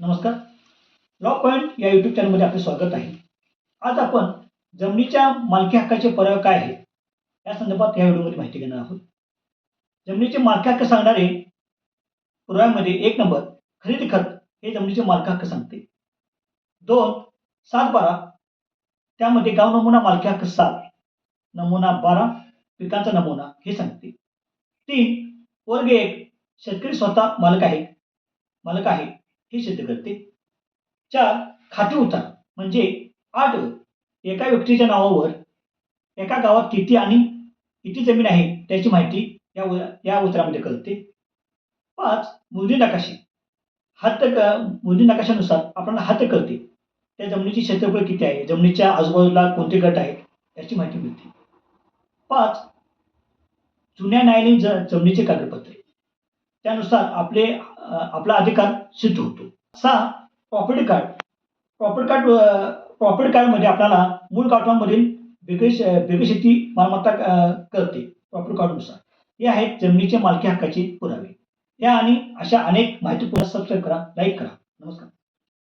नमस्कार. Law point या YouTube चॅनलमध्ये आपले स्वागत आहे. आज आपण जमिनीच्या मालकी हक्काचे पर्याय काय आहे या संदर्भात या व्हिडिओमध्ये माहिती घेणार आहोत. जमिनीचे मालकी हक्क सांगणारे पुराव्यामध्ये एक नंबर खरेदी खत हे जमिनीचे मालकी हक्क सांगते. दोन सात बारा त्यामध्ये गाव नमुना मालकी हक्क सात नमुना बारा पिकांचा नमुना हे सांगते. तीन वर्ग एक शेतकरी स्वतः मालक आहे मालक आहे. हे सिद्ध करते. चार खाते उतार म्हणजे आठ एका व्यक्तीच्या नावावर एका गावात किती आणि किती जमीन आहे त्याची माहिती या उ- या उत्तरामध्ये कळते. पाच मोजणी नकाशे. हात क- नकाशानुसार आपल्याला हात कळते त्या जमिनीची क्षेत्रफळ किती आहे? जमिनीच्या आजूबाजूला कोणते गट आहेत? याची माहिती मिळते. पाच जुन्या न्यायालयीन ज जमिनीचे कागदपत्रे. त्यानुसार आपले आपला अधिकार सिद्ध होतो. सहा property card property card property कार्डमध्ये आपल्याला मूळ कार्टवांमधील वेगळी श- वेगळी शेती मालमत्ता करते प्रॉपर्टी कार्डनुसार हे आहेत जमिनीचे मालकी हक्काचे पुरावे. या आणि अशा अनेक माहिती सबस्क्राईब करा लाईक करा. नमस्कार.